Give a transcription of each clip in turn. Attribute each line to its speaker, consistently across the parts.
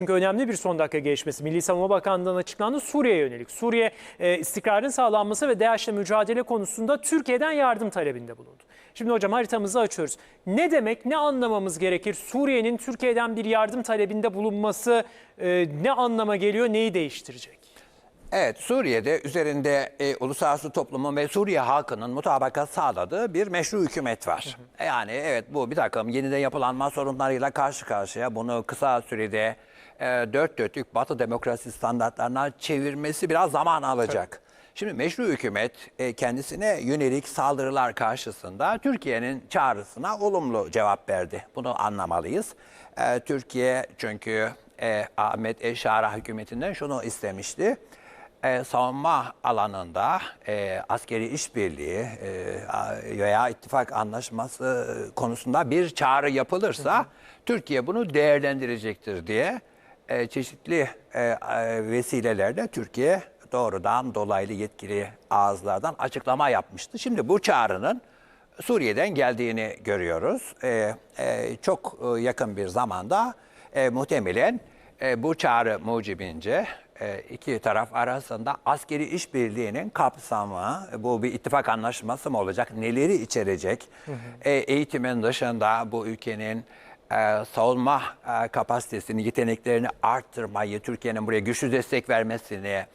Speaker 1: Çünkü önemli bir son dakika gelişmesi. Milli Savunma Bakanlığı'ndan açıklandı Suriye'ye yönelik. Suriye e, istikrarın sağlanması ve DAEŞ'le mücadele konusunda Türkiye'den yardım talebinde bulundu. Şimdi hocam haritamızı açıyoruz. Ne demek, ne anlamamız gerekir? Suriye'nin Türkiye'den bir yardım talebinde bulunması e, ne anlama geliyor, neyi değiştirecek?
Speaker 2: Evet, Suriye'de üzerinde e, uluslararası toplumun ve Suriye halkının mutabakat sağladığı bir meşru hükümet var. Yani evet bu bir takım yeniden yapılanma sorunlarıyla karşı karşıya bunu kısa sürede e, dört dörtlük Batı demokrasi standartlarına çevirmesi biraz zaman alacak. Şimdi meşru hükümet e, kendisine yönelik saldırılar karşısında Türkiye'nin çağrısına olumlu cevap verdi. Bunu anlamalıyız. E, Türkiye çünkü e, Ahmet Eşara hükümetinden şunu istemişti e, savunma alanında e, askeri işbirliği e, veya ittifak anlaşması konusunda bir çağrı yapılırsa Türkiye bunu değerlendirecektir diye e, çeşitli e, e, vesilelerle Türkiye doğrudan dolaylı yetkili ağızlardan açıklama yapmıştı. Şimdi bu çağrının Suriye'den geldiğini görüyoruz. E, e, çok e, yakın bir zamanda e, muhtemelen e, bu çağrı mucibince e, iki taraf arasında askeri işbirliğinin kapsamı, bu bir ittifak anlaşması mı olacak, neleri içerecek, E, eğitimin dışında bu ülkenin e, savunma e, kapasitesini, yeteneklerini arttırmayı, Türkiye'nin buraya güçlü destek vermesini,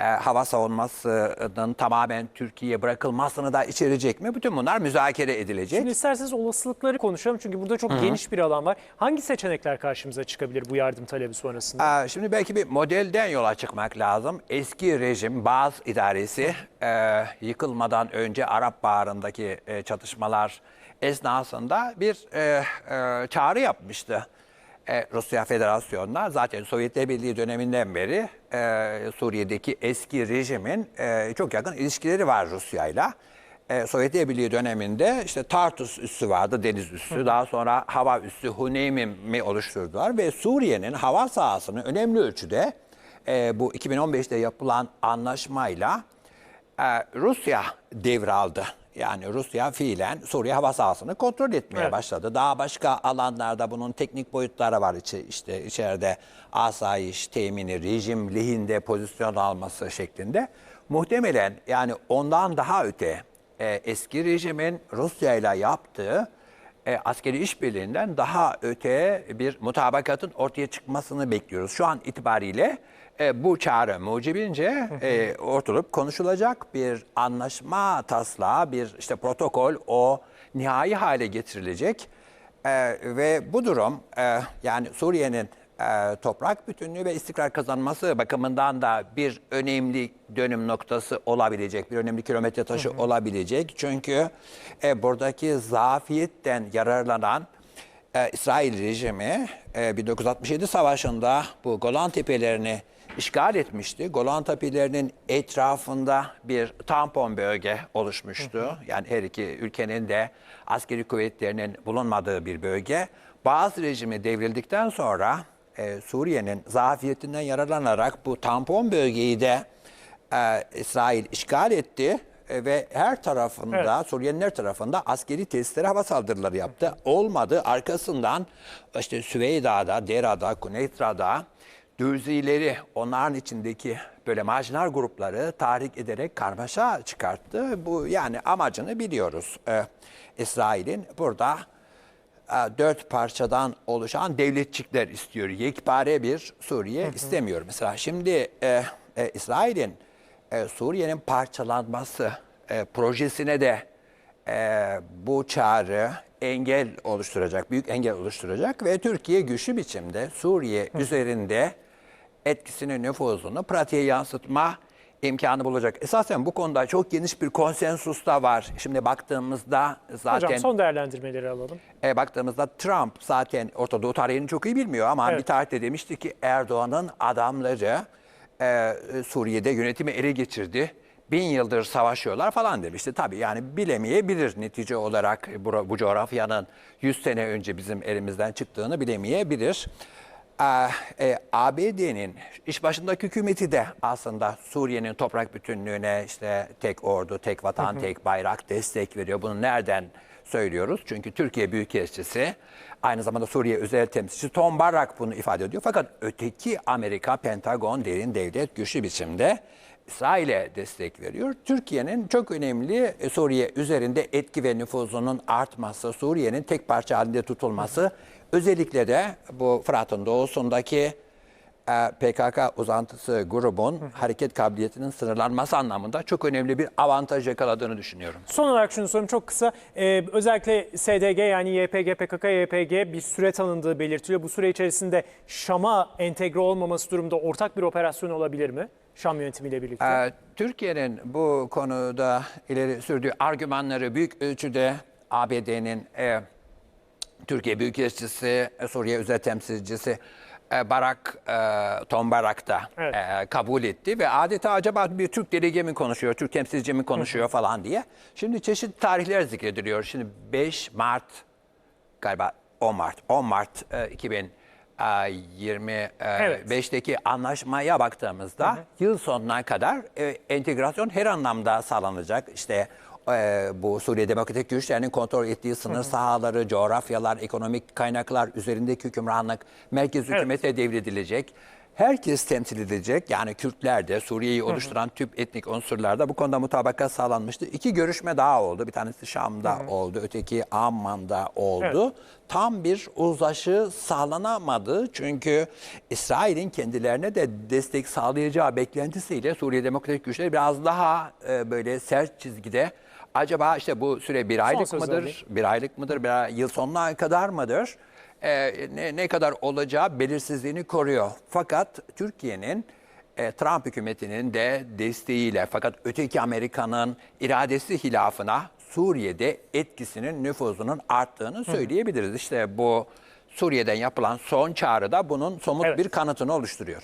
Speaker 2: e, hava savunmasının tamamen Türkiye'ye bırakılmasını da içerecek mi? Bütün bunlar müzakere edilecek.
Speaker 1: Şimdi isterseniz olasılıkları konuşalım çünkü burada çok geniş bir alan var. Hangi seçenekler karşımıza çıkabilir bu yardım talebi sonrasında?
Speaker 2: Ee, Şimdi belki bir modelden yola çıkmak lazım. Eski rejim Bağız idaresi e, yıkılmadan önce Arap Baharı'ndaki e, çatışmalar esnasında bir e, e, çağrı yapmıştı. E, Rusya Federasyonu'na zaten Sovyetler Birliği döneminden beri e, Suriye'deki eski rejimin e, çok yakın ilişkileri var Rusya'yla. E, Sovyetler Birliği döneminde işte Tartus üssü vardı, deniz üssü. Daha sonra hava üssü Huneymim'i oluşturdular ve Suriye'nin hava sahasını önemli ölçüde e, bu 2015'te yapılan anlaşmayla e, Rusya devraldı. Yani Rusya fiilen Suriye hava sahasını kontrol etmeye
Speaker 1: Evet.
Speaker 2: başladı. Daha başka alanlarda bunun teknik boyutları var içi, işte içeride asayiş, temini, rejim lehinde pozisyon alması şeklinde. Muhtemelen yani ondan daha öte e, eski rejimin Rusya ile yaptığı e, askeri işbirliğinden daha öte bir mutabakatın ortaya çıkmasını bekliyoruz. Şu an itibariyle e, bu çağrı mucibince e, ortalık konuşulacak bir anlaşma taslağı, bir işte protokol o nihai hale getirilecek. E, ve bu durum e, yani Suriye'nin e, toprak bütünlüğü ve istikrar kazanması bakımından da bir önemli dönüm noktası olabilecek, bir önemli kilometre taşı olabilecek. Çünkü e, buradaki zafiyetten yararlanan e, İsrail rejimi e, 1967 savaşında bu Golan Tepelerini işgal etmişti. Golan Tepelerinin etrafında bir tampon bölge oluşmuştu. Yani her iki ülkenin de askeri kuvvetlerinin bulunmadığı bir bölge. Bazı rejimi devrildikten sonra e, Suriye'nin zafiyetinden yararlanarak bu tampon bölgeyi de e, İsrail işgal etti E, ve her tarafında Suriye'nin her tarafında askeri tesislere hava saldırıları yaptı. Olmadı. Arkasından işte Süveyda'da, Dera'da, Kuneytra'da Dürzileri onların içindeki böyle marjinal grupları tahrik ederek karmaşa çıkarttı. Bu yani amacını biliyoruz. Ee, İsrail'in burada dört parçadan oluşan devletçikler istiyor. Yekpare bir Suriye istemiyor. Mesela şimdi e, e, İsrail'in e, Suriye'nin parçalanması e, projesine de e, bu çağrı engel oluşturacak, büyük engel oluşturacak ve Türkiye güçlü biçimde Suriye üzerinde etkisini, nüfuzunu pratiğe yansıtma imkanı bulacak. Esasen bu konuda çok geniş bir konsensus da var. Şimdi baktığımızda zaten
Speaker 1: Hocam son değerlendirmeleri alalım.
Speaker 2: e, baktığımızda Trump zaten Orta Doğu tarihini çok iyi bilmiyor ama
Speaker 1: Evet.
Speaker 2: bir tarihte demişti ki Erdoğan'ın adamları e, Suriye'de yönetimi ele geçirdi. Bin yıldır savaşıyorlar falan demişti. Tabii yani bilemeyebilir netice olarak bu, bu coğrafyanın 100 sene önce bizim elimizden çıktığını bilemeyebilir. Ee, e, ABD'nin iş başındaki hükümeti de aslında Suriye'nin toprak bütünlüğüne işte tek ordu, tek vatan, tek bayrak destek veriyor. Bunu nereden söylüyoruz. Çünkü Türkiye Büyükelçisi aynı zamanda Suriye özel temsilcisi Tom Barrak bunu ifade ediyor. Fakat öteki Amerika, Pentagon, derin devlet güçlü biçimde İsrail'e destek veriyor. Türkiye'nin çok önemli e, Suriye üzerinde etki ve nüfuzunun artması, Suriye'nin tek parça halinde tutulması, özellikle de bu Fırat'ın doğusundaki e, PKK uzantısı grubun hareket kabiliyetinin sınırlanması anlamında çok önemli bir avantaj yakaladığını düşünüyorum.
Speaker 1: Son olarak şunu sorayım çok kısa. Ee, özellikle SDG yani YPG, PKK, YPG bir süre tanındığı belirtiliyor. Bu süre içerisinde Şam'a entegre olmaması durumda ortak bir operasyon olabilir mi? Şam yönetimiyle birlikte.
Speaker 2: Ee, Türkiye'nin bu konuda ileri sürdüğü argümanları büyük ölçüde ABD'nin e, Türkiye Büyükelçisi, e, Suriye Özel Temsilcisi e, Barak, e, Tom Barak da
Speaker 1: Evet.
Speaker 2: e, kabul etti ve adeta acaba bir Türk delege mi konuşuyor, Türk temsilci mi konuşuyor falan diye. Şimdi çeşitli tarihler zikrediliyor. Şimdi 5 Mart galiba 10 Mart, 10 Mart e, 2025'teki anlaşmaya baktığımızda yıl sonuna kadar e, entegrasyon her anlamda sağlanacak. İşte e, bu Suriye Demokratik Güçlerinin kontrol ettiği sınır sahaları, coğrafyalar, ekonomik kaynaklar üzerindeki hükümranlık merkez hükümete devredilecek. Herkes temsil edilecek. Yani Kürtler de Suriye'yi oluşturan tüm etnik unsurlar da bu konuda mutabakat sağlanmıştı. İki görüşme daha oldu. Bir tanesi Şam'da oldu, öteki Amman'da oldu. Tam bir uzlaşı sağlanamadı. Çünkü İsrail'in kendilerine de destek sağlayacağı beklentisiyle Suriye Demokratik Güçleri biraz daha e, böyle sert çizgide Acaba işte bu süre bir aylık
Speaker 1: söz
Speaker 2: mıdır, bir aylık mıdır, bir yıl sonuna kadar mıdır? Ee, ne, ne kadar olacağı belirsizliğini koruyor. Fakat Türkiye'nin e, Trump hükümetinin de desteğiyle fakat öteki Amerika'nın iradesi hilafına Suriye'de etkisinin, nüfuzunun arttığını söyleyebiliriz. İşte bu Suriye'den yapılan son çağrı da bunun somut
Speaker 1: Evet.
Speaker 2: bir kanıtını oluşturuyor.